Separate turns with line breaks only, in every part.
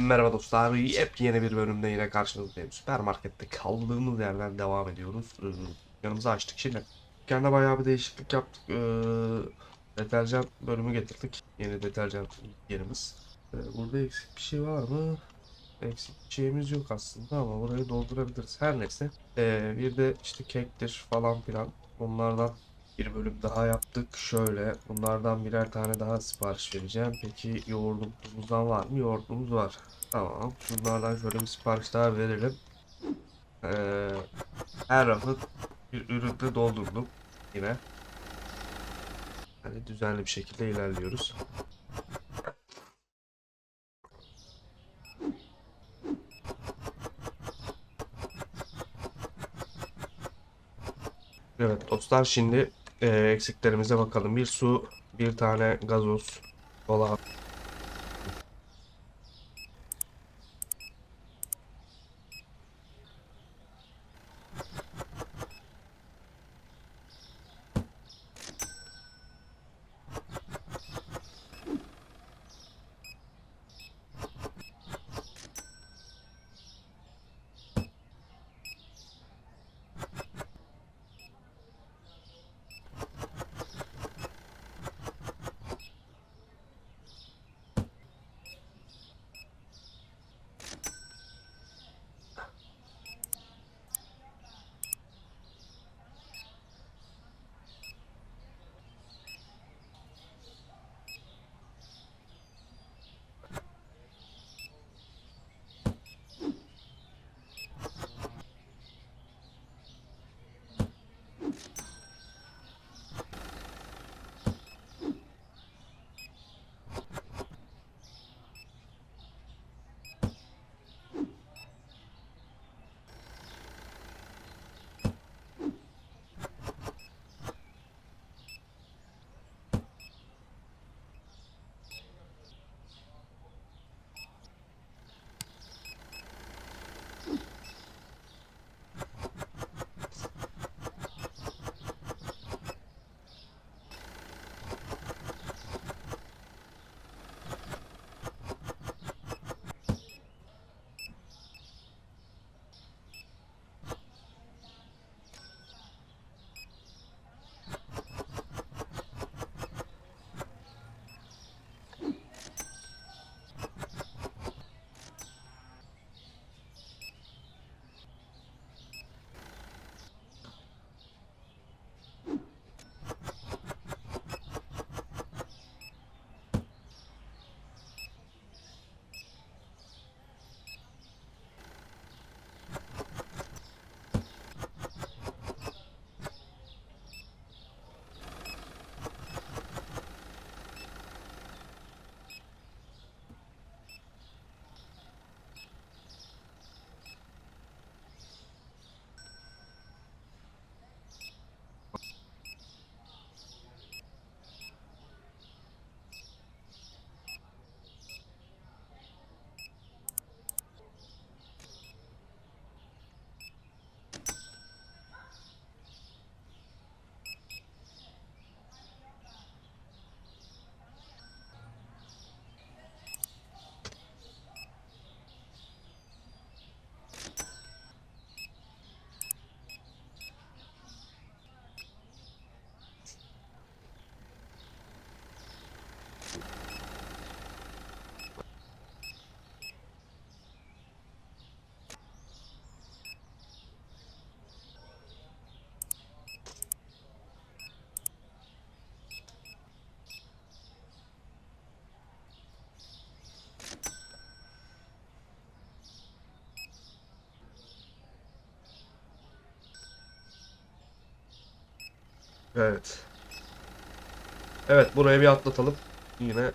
Merhaba dostlar, yepyeni bir bölümde yine karşınızdayım. Süpermarkette kaldığımız yerden devam ediyoruz. Ee, yanımızı açtık şimdi. Dükkanda bayağı bir değişiklik yaptık. Ee, deterjan bölümü getirdik. Yeni deterjan yerimiz. Ee, burada eksik bir şey var mı? Eksik bir şeyimiz yok aslında ama burayı doldurabiliriz. Her neyse. Ee, bir de işte kektir falan filan. Onlardan bir bölüm daha yaptık. Şöyle bunlardan birer tane daha sipariş vereceğim. Peki yoğurdumuzdan var mı? Yoğurdumuz var. Tamam. Şunlardan şöyle bir sipariş daha verelim. Ee, her rafı bir ürünle doldurdum. Yine. Hani düzenli bir şekilde ilerliyoruz. Evet dostlar şimdi e, eksiklerimize bakalım. Bir su, bir tane gazoz, kola. Evet. Evet buraya bir atlatalım. Yine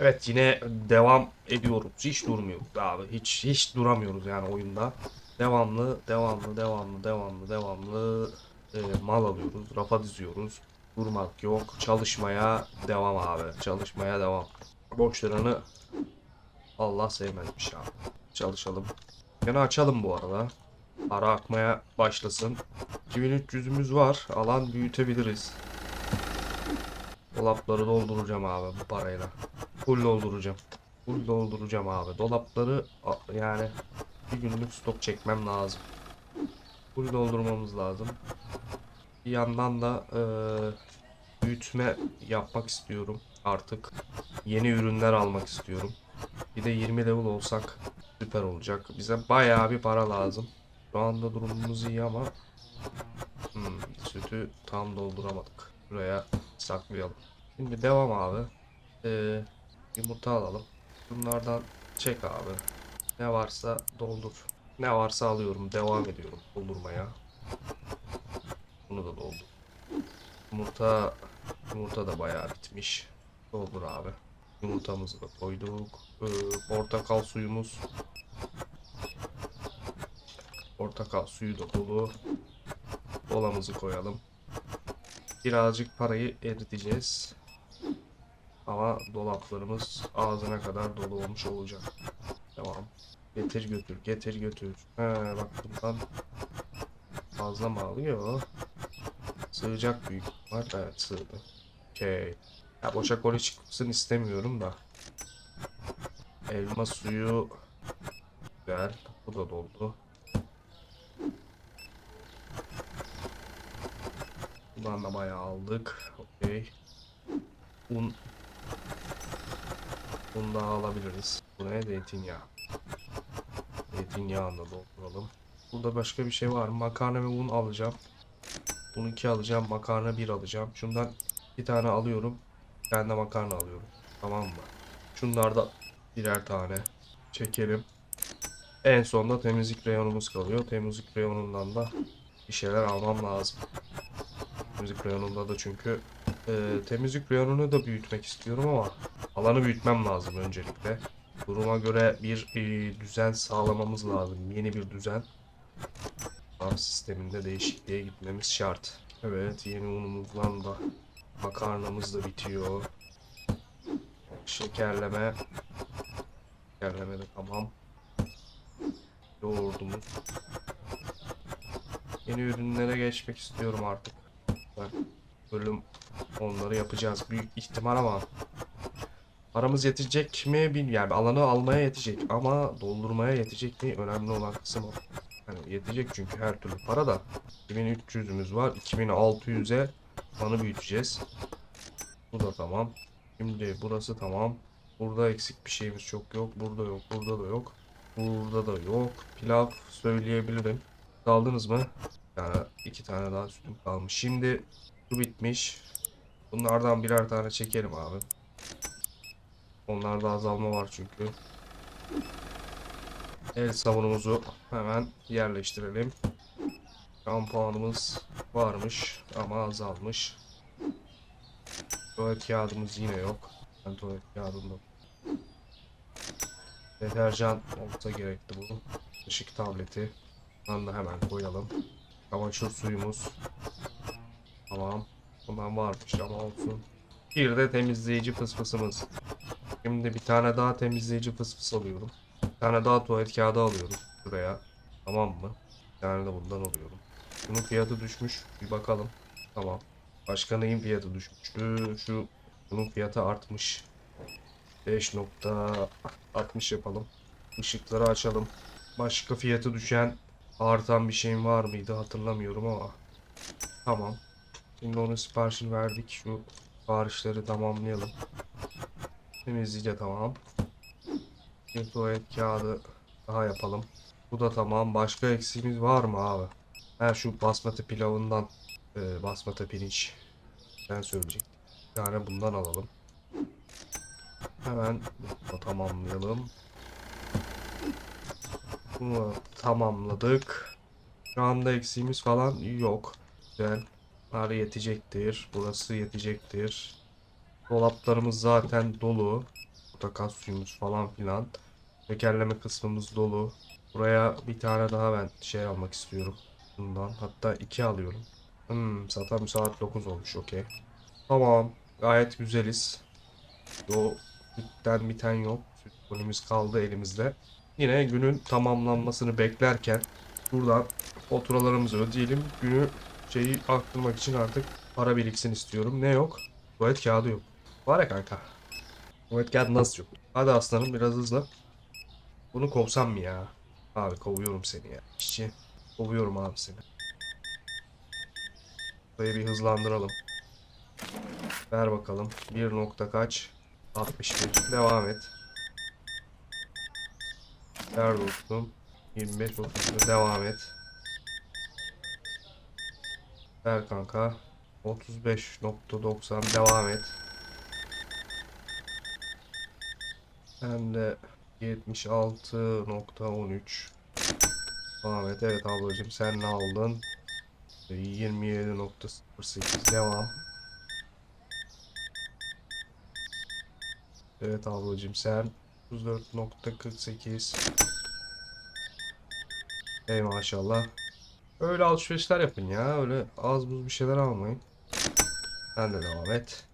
Evet yine devam ediyoruz. Hiç durmuyoruz abi. Hiç hiç duramıyoruz yani oyunda. Devamlı, devamlı, devamlı, devamlı, devamlı e, mal alıyoruz. Rafa diziyoruz. Durmak yok. Çalışmaya devam abi. Çalışmaya devam. Boş liranı Allah sevmezmiş abi. Çalışalım. Yine açalım bu arada. Para akmaya başlasın. 2300'ümüz var. Alan büyütebiliriz. Dolapları dolduracağım abi bu parayla. Full dolduracağım. Full dolduracağım abi. Dolapları yani bir günlük stok çekmem lazım. Full doldurmamız lazım. Bir yandan da eee, büyütme yapmak istiyorum artık. Yeni ürünler almak istiyorum. Bir de 20 level olsak süper olacak. Bize bayağı bir para lazım. Şu anda durumumuz iyi ama hmm, sütü tam dolduramadık. Buraya saklayalım. Şimdi devam abi. Ee, yumurta alalım. Bunlardan çek abi. Ne varsa doldur. Ne varsa alıyorum. Devam ediyorum doldurmaya. Bunu da doldur. Yumurta yumurta da bayağı bitmiş. Doldur abi. Yumurtamızı da koyduk. Ee, portakal suyumuz. Portakal suyu da dolu. Kolamızı koyalım. Birazcık parayı eriteceğiz. Ama dolaplarımız ağzına kadar dolu olmuş olacak. Tamam. Getir götür, getir götür. He, bak bundan fazla mı alıyor? Sığacak büyük var. Evet sığdı. Okey. Ya boşa koli çıksın istemiyorum da. Elma suyu güzel. Bu da doldu. Bundan da bayağı aldık. Okey. Un. Un daha alabiliriz. Bu ne? Zeytinyağı. Zeytinyağını da dolduralım. Burada başka bir şey var? Makarna ve un alacağım. Un 2 alacağım. Makarna 1 alacağım. Şundan bir tane alıyorum. Bir tane de makarna alıyorum. Tamam mı? Şunlarda birer tane çekelim. En sonda temizlik reyonumuz kalıyor. Temizlik reyonundan da bir şeyler almam lazım. Temizlik reyonunda da çünkü e, temizlik reyonunu da büyütmek istiyorum ama alanı büyütmem lazım öncelikle. Duruma göre bir e, düzen sağlamamız lazım. Yeni bir düzen. Farm sisteminde değişikliğe gitmemiz şart. Evet yeni unumuzdan da makarnamız da bitiyor. Şekerleme. Şekerleme de tamam. Yoğurdumuz. Yeni ürünlere geçmek istiyorum artık. Bölüm onları yapacağız büyük ihtimal ama paramız yetecek mi bilmiyorum. Yani alanı almaya yetecek ama doldurmaya yetecek mi önemli olan kısım o. Yani yetecek çünkü her türlü para da. 2300'ümüz var. 2600'e alanı büyüteceğiz. Bu da tamam. Şimdi burası tamam. Burada eksik bir şeyimiz çok yok. Burada yok. Burada da yok. Burada da yok. Pilav söyleyebilirim. Aldınız mı? Yani iki tane daha sütüm kalmış. Şimdi bu bitmiş. Bunlardan birer tane çekelim abi. Onlarda azalma var çünkü. El sabunumuzu hemen yerleştirelim. Şampuanımız varmış ama azalmış. Tuvalet kağıdımız yine yok. Ben tuvalet kağıdında. Deterjan olsa gerekti bu. Işık tableti. Bunu da hemen koyalım. Çamaşır suyumuz. Tamam. Bundan varmış ama olsun. Bir de temizleyici fısfısımız. Şimdi bir tane daha temizleyici fısfıs alıyorum. Bir tane daha tuvalet kağıdı alıyorum buraya. Tamam mı? Bir tane de bundan alıyorum. Bunun fiyatı düşmüş. Bir bakalım. Tamam. Başka neyin fiyatı düşmüştü? Şu bunun fiyatı artmış. 5.60 yapalım. Işıkları açalım. Başka fiyatı düşen artan bir şeyim var mıydı hatırlamıyorum ama. Tamam. Şimdi onun siparişini verdik. Şu siparişleri tamamlayalım. Temizliği de tamam. Bir tuvalet kağıdı daha yapalım. Bu da tamam. Başka eksiğimiz var mı abi? Ha şu basmati pilavından e, basmati pirinç. Ben söyleyecektim. Bir tane bundan alalım. Hemen bunu tamamlayalım. Bunu tamamladık. Şu anda eksiğimiz falan yok. Güzel. Bunlar yetecektir. Burası yetecektir. Dolaplarımız zaten dolu. portakal suyumuz falan filan. Tekerleme kısmımız dolu. Buraya bir tane daha ben şey almak istiyorum. Bundan. Hatta iki alıyorum. Hmm, zaten saat 9 olmuş okey. Tamam. Gayet güzeliz. O sütten biten yok. Süt golümüz kaldı elimizde. Yine günün tamamlanmasını beklerken buradan faturalarımızı ödeyelim. Günü şeyi arttırmak için artık para biriksin istiyorum. Ne yok? Tuvalet kağıdı yok. Var ya kanka. Tuvalet kağıdı nasıl yok? Hadi aslanım biraz hızlı. Bunu kovsam mı ya? Abi kovuyorum seni ya. İşçi. Kovuyorum abi seni. Burayı bir hızlandıralım. Ver bakalım. 1 nokta kaç? 61. Devam et. Ver dostum. 25 30 devam et. Ver kanka. 35.90 devam et. Sen de 76.13 Devam et. Evet ablacığım sen ne aldın? 27.08 devam. Evet ablacığım sen 34.48 Ey maşallah. Öyle alışverişler yapın ya. Öyle az buz bir şeyler almayın. Sen de devam et.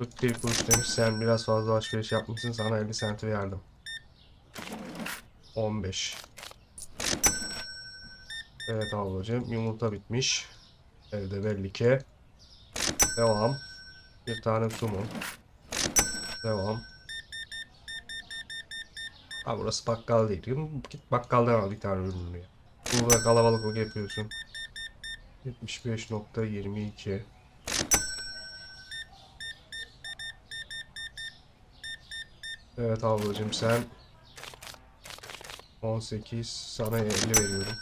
Kırk bir kuruş demiş. Sen biraz fazla alışveriş yapmışsın. Sana 50 senti verdim. 15. Evet ablacığım. Yumurta bitmiş. Evde belli ki. Devam. Bir tane sumun. Devam. Ha burası bakkal değil. Git bakkaldan al bir tane ürününü ya. Burada kalabalık yapıyorsun. 75.22 Evet ablacığım sen 18 sana 50 veriyorum.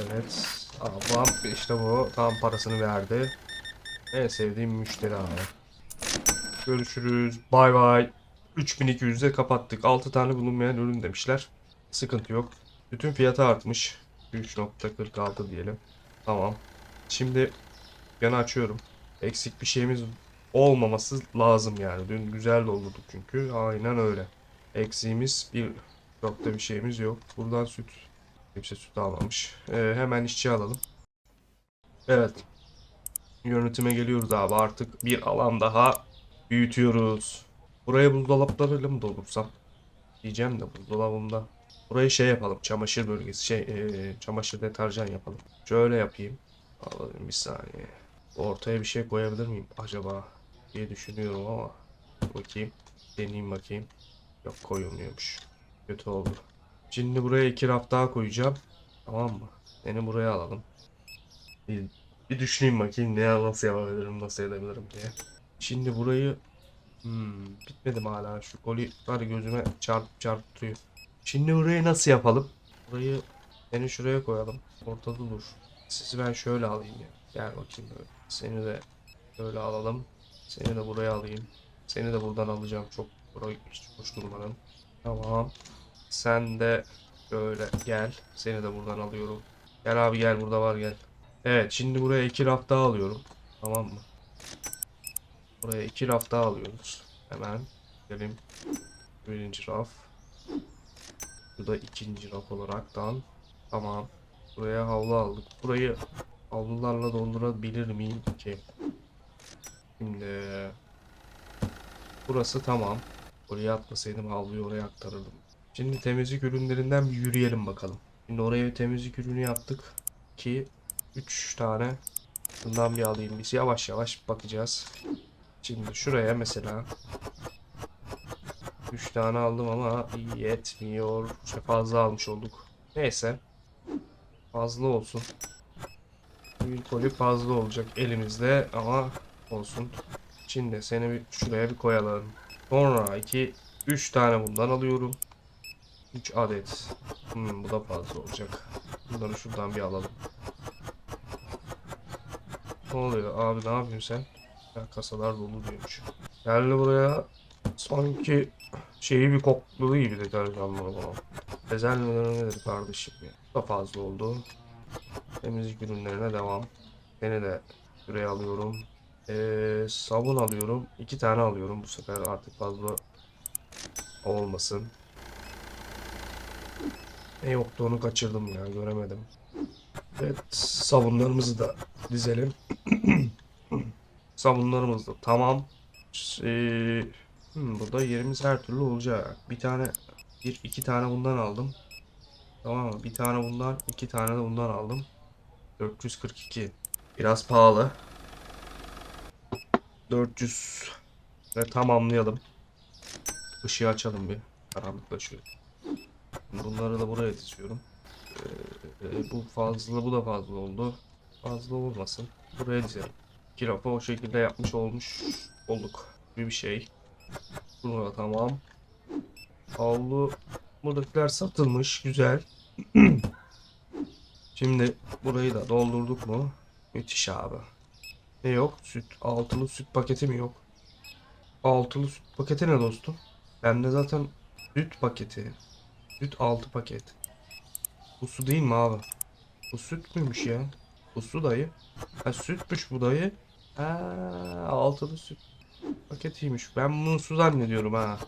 Evet ablam işte bu tam parasını verdi. En sevdiğim müşteri abi. Görüşürüz. Bay bay. 3200'e kapattık. 6 tane bulunmayan ürün demişler. Sıkıntı yok. Bütün fiyatı artmış. 3.46 diyelim. Tamam. Şimdi yanı açıyorum. Eksik bir şeyimiz olmaması lazım yani. Dün güzel doldurduk çünkü. Aynen öyle. Eksiğimiz bir çok da bir şeyimiz yok. Buradan süt. Kimse süt almamış. Ee, hemen işçi alalım. Evet. Yönetime geliyoruz abi. Artık bir alan daha büyütüyoruz. Buraya buzdolaplarıyla mı doldursam? Diyeceğim de buzdolabımda. Burayı şey yapalım. Çamaşır bölgesi. Şey, ee, çamaşır deterjan yapalım. Şöyle yapayım. Alalım bir saniye. Ortaya bir şey koyabilir miyim acaba? Diye düşünüyorum ama bakayım deneyeyim bakayım. Yok koyulmuyormuş. Kötü oldu. Şimdi buraya iki raf daha koyacağım. Tamam mı? Seni buraya alalım. Bir, bir düşüneyim bakayım ne nasıl yapabilirim nasıl edebilirim diye. Şimdi burayı hmm, bitmedim hala. Şu koliler gözüme çarp çarptırıyor şimdi burayı nasıl yapalım? Burayı seni şuraya koyalım. Ortada dur. Sizi ben şöyle alayım ya. Gel bakayım böyle. Seni de şöyle alalım seni de buraya alayım. Seni de buradan alacağım. Çok burayı hiç hoş durmadan. Tamam. Sen de böyle gel. Seni de buradan alıyorum. Gel abi gel burada var gel. Evet şimdi buraya iki raf daha alıyorum. Tamam mı? Buraya iki raf daha alıyoruz. Hemen. Gelim. Birinci raf. Bu da ikinci raf olaraktan. Tamam. Buraya havlu aldık. Burayı havlularla doldurabilir miyim ki? Şimdi burası tamam. Oraya atmasaydım havluyu oraya aktarırdım. Şimdi temizlik ürünlerinden bir yürüyelim bakalım. Şimdi oraya bir temizlik ürünü yaptık. Ki 3 tane bundan bir alayım. Biz yavaş yavaş bakacağız. Şimdi şuraya mesela 3 tane aldım ama yetmiyor. İşte fazla almış olduk. Neyse. Fazla olsun. Bir koli fazla olacak elimizde ama olsun. Şimdi seni bir şuraya bir koyalım. Sonra 2 3 tane bundan alıyorum. 3 adet. Hmm, bu da fazla olacak. Bunları şuradan bir alalım. Ne oluyor abi ne yapıyorsun sen? Ya kasalar dolu diyormuş. Geldi buraya sanki şeyi bir kokladı gibi deterjanları bana. Bezelmeden nedir kardeşim ya? Bu da fazla oldu. Temizlik ürünlerine devam. Seni de buraya alıyorum. Ee, sabun alıyorum. iki tane alıyorum bu sefer artık fazla olmasın. Ne yoktu onu kaçırdım ya göremedim. Evet sabunlarımızı da dizelim. Sabunlarımız da tamam. Ee, hmm, burada yerimiz her türlü olacak. Bir tane bir iki tane bundan aldım. Tamam mı? Bir tane bundan, iki tane de bundan aldım. 442. Biraz pahalı. 400 ve tamamlayalım. Işığı açalım bir. Karanlıklaşıyor. Bunları da buraya diziyorum. Ee, bu fazla, bu da fazla oldu. Fazla olmasın. Buraya dizelim. Rafı o şekilde yapmış olmuş olduk. Bir bir şey. Bunu da tamam. Havlu buradakiler satılmış. Güzel. Şimdi burayı da doldurduk mu? Müthiş abi. Ne yok? Süt. Altılı süt paketi mi yok? Altılı süt paketi ne dostum? Bende zaten süt paketi. Süt altı paket. Bu su değil mi abi? Bu süt müymüş ya? Bu su dayı. Ha sütmüş bu dayı. Ha altılı süt paketiymiş. Ben bunu su zannediyorum ha.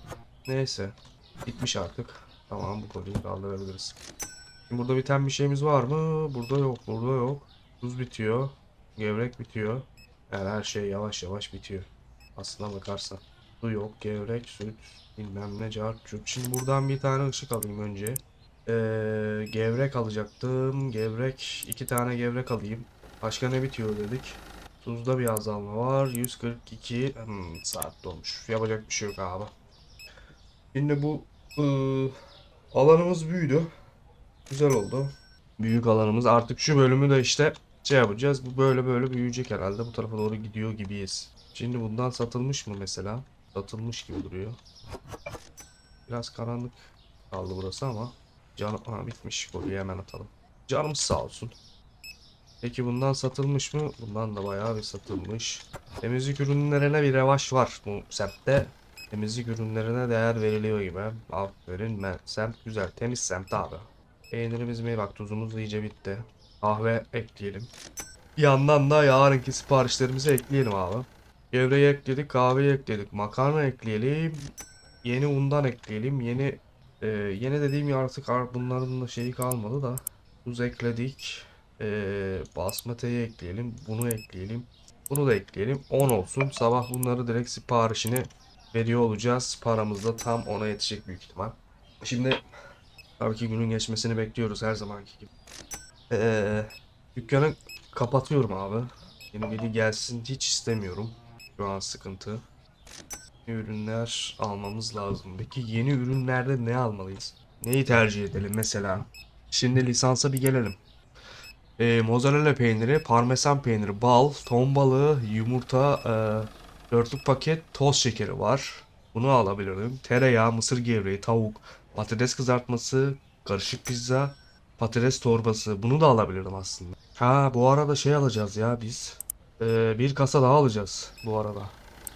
Neyse. Bitmiş artık. Tamam bu konuyu kaldırabiliriz. Şimdi burada biten bir şeyimiz var mı? Burada yok. Burada yok. Tuz bitiyor. Gevrek bitiyor. Yani her şey yavaş yavaş bitiyor. Aslına bakarsan. Su yok. Gevrek, süt, bilmem ne, cart, curt. Şimdi buradan bir tane ışık alayım önce. Ee, gevrek alacaktım. Gevrek. iki tane gevrek alayım. Başka ne bitiyor dedik. Tuzda bir azalma var. 142 hmm, saat dolmuş. Yapacak bir şey yok abi. Şimdi bu ıı, alanımız büyüdü. Güzel oldu. Büyük alanımız. Artık şu bölümü de işte şey yapacağız. Bu böyle böyle büyüyecek herhalde. Bu tarafa doğru gidiyor gibiyiz. Şimdi bundan satılmış mı mesela? Satılmış gibi duruyor. Biraz karanlık kaldı burası ama canım ha, bitmiş. Kolyeyi hemen atalım. Canımız sağ olsun. Peki bundan satılmış mı? Bundan da bayağı bir satılmış. Temizlik ürünlerine bir revaş var bu semtte. Temizlik ürünlerine değer veriliyor gibi. Aferin ben. Semt güzel. Temiz semt abi. Peynirimiz mi? Bak tuzumuz iyice bitti. Kahve ekleyelim. Bir yandan da yarınki siparişlerimizi ekleyelim abi. Gevreği ekledik, kahveyi ekledik, makarna ekleyelim. Yeni undan ekleyelim. Yeni e, yeni dediğim ya artık ar- bunların da şeyi kalmadı da. Tuz ekledik. E, basmati'yi ekleyelim. Bunu ekleyelim. Bunu da ekleyelim. 10 olsun. Sabah bunları direkt siparişini veriyor olacağız. Paramız da tam ona yetecek büyük ihtimal. Şimdi tabii ki günün geçmesini bekliyoruz her zamanki gibi. Ee, dükkanı kapatıyorum abi. Yeni biri gelsin hiç istemiyorum. Şu an sıkıntı. Yeni ürünler almamız lazım. Peki yeni ürünlerde ne almalıyız? Neyi tercih edelim mesela? Şimdi lisansa bir gelelim. Ee, mozzarella peyniri, parmesan peyniri, bal, ton balığı, yumurta, e, dörtlük paket toz şekeri var. Bunu alabilirim. Tereyağı, mısır gevreği, tavuk, patates kızartması, karışık pizza, patates torbası. Bunu da alabilirim aslında. Ha bu arada şey alacağız ya biz. Ee, bir kasa daha alacağız bu arada.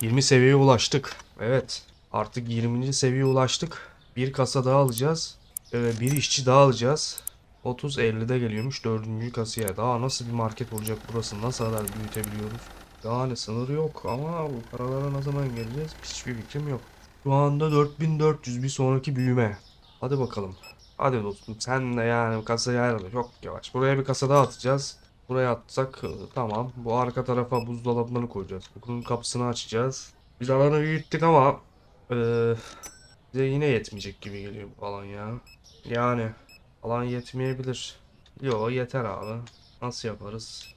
20 seviyeye ulaştık. Evet. Artık 20. seviyeye ulaştık. Bir kasa daha alacağız. Ee, bir işçi daha alacağız. 30 50'de geliyormuş 4. kasaya. Daha nasıl bir market olacak burası? Nasıl kadar büyütebiliyoruz? Yani sınır yok ama bu paralara ne zaman geleceğiz? Hiçbir fikrim yok. Şu anda 4400 bir sonraki büyüme. Hadi bakalım. Hadi dostum sen de yani kasayı ayarla çok yavaş. Buraya bir kasa daha atacağız. Buraya atsak e, tamam. Bu arka tarafa buzdolaplarını koyacağız. Bunun kapısını açacağız. Biz alanı büyüttük ama e, bize yine yetmeyecek gibi geliyor bu alan ya. Yani alan yetmeyebilir. Yo yeter abi. Nasıl yaparız?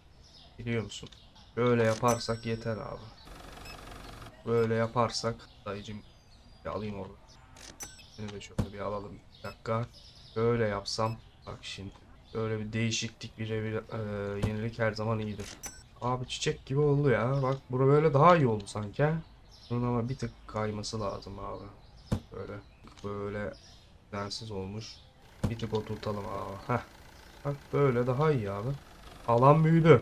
Biliyor musun? Böyle yaparsak yeter abi. Böyle yaparsak dayıcım alayım onu. Seni de şöyle bir alalım. Bir dakika. Böyle yapsam bak şimdi. Böyle bir değişiklik bir, e, yenilik her zaman iyidir. Abi çiçek gibi oldu ya. Bak bura böyle daha iyi oldu sanki. Bunun ama bir tık kayması lazım abi. Böyle böyle densiz olmuş. Bir tık oturtalım abi. Heh. Bak böyle daha iyi abi. Alan büyüdü.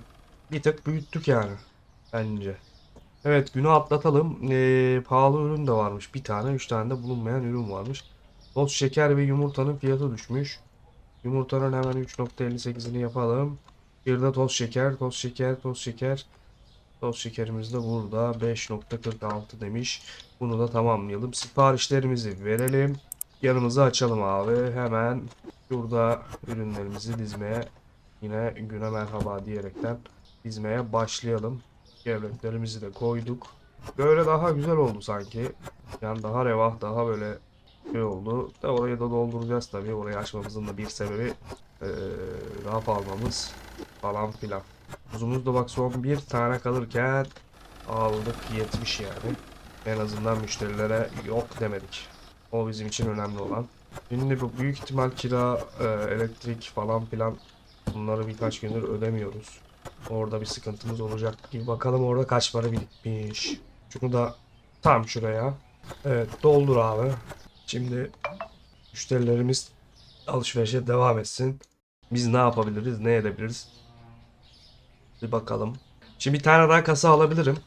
Bir tık büyüttük yani. Bence. Evet günü atlatalım. Ee, pahalı ürün de varmış. Bir tane, üç tane de bulunmayan ürün varmış. Toz şeker ve yumurtanın fiyatı düşmüş. Yumurtanın hemen 3.58'ini yapalım. Bir de toz şeker, toz şeker, toz şeker. Toz şekerimiz de burada 5.46 demiş. Bunu da tamamlayalım. Siparişlerimizi verelim. Yanımızı açalım abi. Hemen şurada ürünlerimizi dizmeye yine güne merhaba diyerekten dizmeye başlayalım. Gevreklerimizi de koyduk. Böyle daha güzel oldu sanki. Yani daha revah, daha böyle şey oldu. Da orayı da dolduracağız tabii. Orayı açmamızın da bir sebebi eee raf almamız falan filan. Tuzumuz da bak son bir tane kalırken aldık 70 yani. En azından müşterilere yok demedik. O bizim için önemli olan. Şimdi bu büyük ihtimal kira, e, elektrik falan filan bunları birkaç gündür ödemiyoruz. Orada bir sıkıntımız olacak gibi. Bakalım orada kaç para birikmiş. Şunu da tam şuraya. Evet doldur abi. Şimdi müşterilerimiz alışverişe devam etsin. Biz ne yapabiliriz, ne edebiliriz? Bir bakalım. Şimdi bir tane daha kasa alabilirim.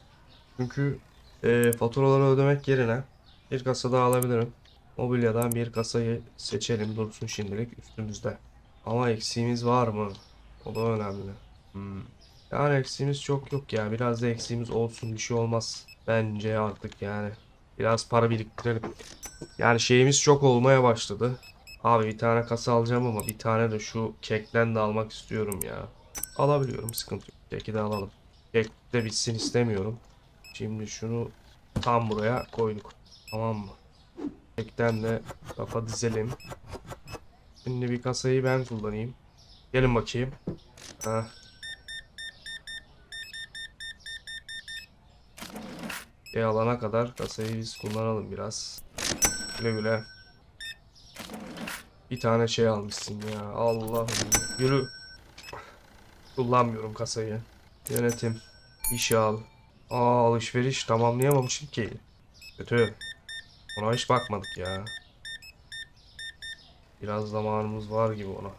Çünkü e, faturaları ödemek yerine bir kasa daha alabilirim. Mobilyadan bir kasayı seçelim dursun şimdilik üstümüzde. Ama eksiğimiz var mı? O da önemli. Hmm. Yani eksiğimiz çok yok ya. Biraz da eksiğimiz olsun bir şey olmaz. Bence artık yani. Biraz para biriktirelim. Yani şeyimiz çok olmaya başladı. Abi bir tane kasa alacağım ama bir tane de şu kekten de almak istiyorum ya. Alabiliyorum sıkıntı yok. Keki de alalım. Kek de bitsin istemiyorum. Şimdi şunu tam buraya koyduk. Tamam mı? Kekten de kafa dizelim. Şimdi bir kasayı ben kullanayım. Gelin bakayım. Ha. E alana kadar kasayı biz kullanalım biraz. Güle güle. Bir tane şey almışsın ya. Allah'ım. Yürü. Kullanmıyorum kasayı. Yönetim. İşe al. Aa alışveriş tamamlayamamışım ki. Kötü. Ona hiç bakmadık ya. Biraz zamanımız var gibi ona.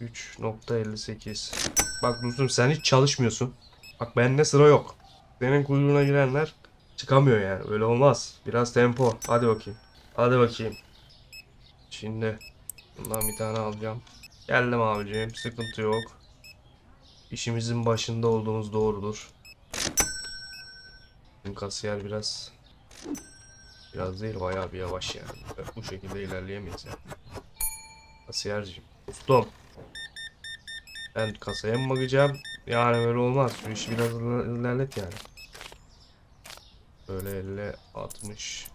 3.58 Bak dostum sen hiç çalışmıyorsun. Bak bende sıra yok. Senin kuyruğuna girenler çıkamıyor yani. Öyle olmaz. Biraz tempo. Hadi bakayım. Hadi bakayım. Şimdi bundan bir tane alacağım. Geldim abicim. Sıkıntı yok. İşimizin başında olduğumuz doğrudur. Kasiyer biraz biraz değil bayağı bir yavaş yani. Bu şekilde ilerleyemeyiz yani. Kasiyerciğim. Ustam. Ben kasaya mı bakacağım? Yani böyle olmaz. Şu işi biraz iler- ilerlet yani. Böyle 50 60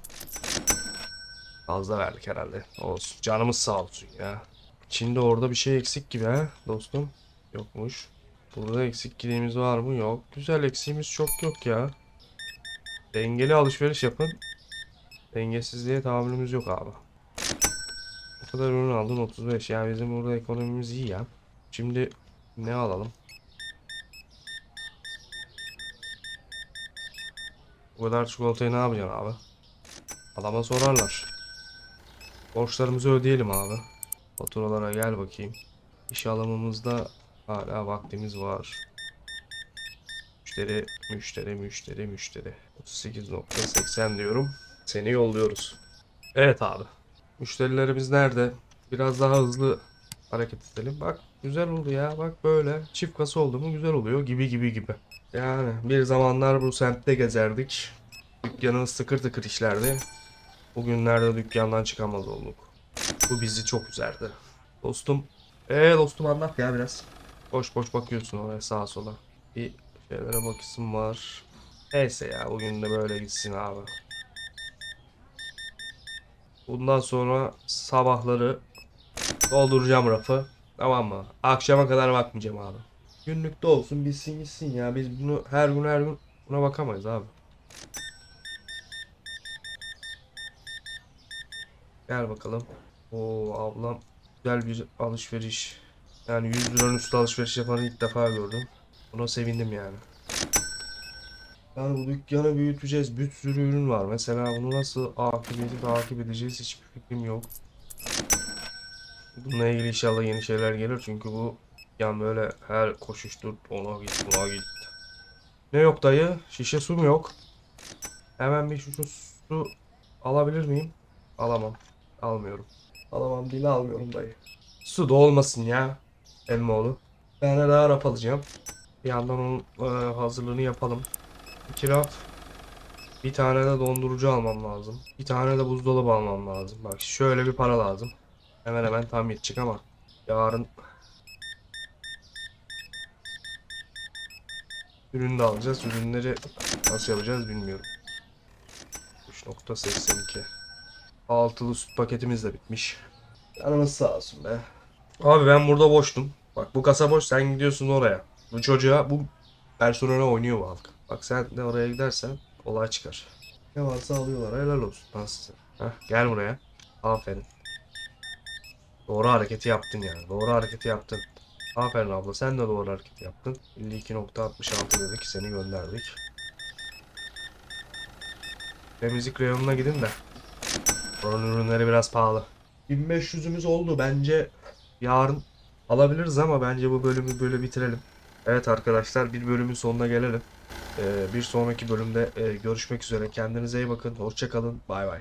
Fazla verdik herhalde. Olsun. Canımız sağ olsun ya. Şimdi orada bir şey eksik gibi ha dostum. Yokmuş. Burada eksik gidiğimiz var mı? Yok. Güzel eksiğimiz çok yok ya. Dengeli alışveriş yapın. Dengesizliğe tahammülümüz yok abi. Bu kadar ürün aldın 35. Yani bizim burada ekonomimiz iyi ya. Şimdi ne alalım? Bu kadar çikolatayı ne yapacaksın abi? Adama sorarlar. Borçlarımızı ödeyelim abi. Faturalara gel bakayım. İş alımımızda hala vaktimiz var. Müşteri, müşteri, müşteri, müşteri. 38.80 diyorum. Seni yolluyoruz. Evet abi. Müşterilerimiz nerede? Biraz daha hızlı hareket edelim. Bak güzel oldu ya. Bak böyle çift kasa oldu mu güzel oluyor gibi gibi gibi. Yani bir zamanlar bu semtte gezerdik. Dükkanımız tıkır tıkır işlerdi. Bugünlerde dükkandan çıkamaz olduk. Bu bizi çok üzerdi. Dostum. Ee dostum anlat ya biraz. Boş boş bakıyorsun oraya sağa sola. Bir şeylere bakısım var. Neyse ya bugün de böyle gitsin abi. Bundan sonra sabahları dolduracağım rafı. Tamam mı? Akşama kadar bakmayacağım abi. Günlükte olsun bitsin gitsin ya. Biz bunu her gün her gün buna bakamayız abi. Gel bakalım. Oo ablam güzel bir alışveriş. Yani 100 liranın üstü alışveriş yapanı ilk defa gördüm. Buna sevindim yani. Yani bu dükkanı büyüteceğiz. Bir sürü ürün var. Mesela bunu nasıl akıbeti takip edeceğiz hiçbir fikrim yok. Bununla ilgili inşallah yeni şeyler gelir. Çünkü bu yani böyle her koşuştur ona git buna git. Ne yok dayı? Şişe su mu yok? Hemen bir şişe su alabilir miyim? Alamam. Almıyorum. Alamam değil almıyorum dayı. Su da olmasın ya. Elmaoğlu. Bir tane daha raf alacağım. Bir yandan onun e, hazırlığını yapalım. İki raf. Bir tane de dondurucu almam lazım. Bir tane de buzdolabı almam lazım. Bak şöyle bir para lazım. Hemen hemen tam yetecek ama yarın ürün de alacağız. Ürünleri nasıl yapacağız bilmiyorum. 3.82 Altılı süt paketimiz de bitmiş. Canımız sağ olsun be. Abi ben burada boştum. Bak bu kasa boş sen gidiyorsun oraya. Bu çocuğa bu personele oynuyor bu halk. Bak sen de oraya gidersen olay çıkar. Ne varsa alıyorlar helal olsun size. Heh, gel buraya. Aferin. Doğru hareketi yaptın yani. Doğru hareketi yaptın. Aferin abla sen de doğru hareketi yaptın. 52.66 dedik seni gönderdik. Temizlik reyonuna gidin de. Oranın ürünleri biraz pahalı. 1500'ümüz oldu bence yarın alabiliriz ama bence bu bölümü böyle bitirelim. Evet arkadaşlar bir bölümün sonuna gelelim. Ee, bir sonraki bölümde e, görüşmek üzere. Kendinize iyi bakın. Hoşça kalın. Bay bay.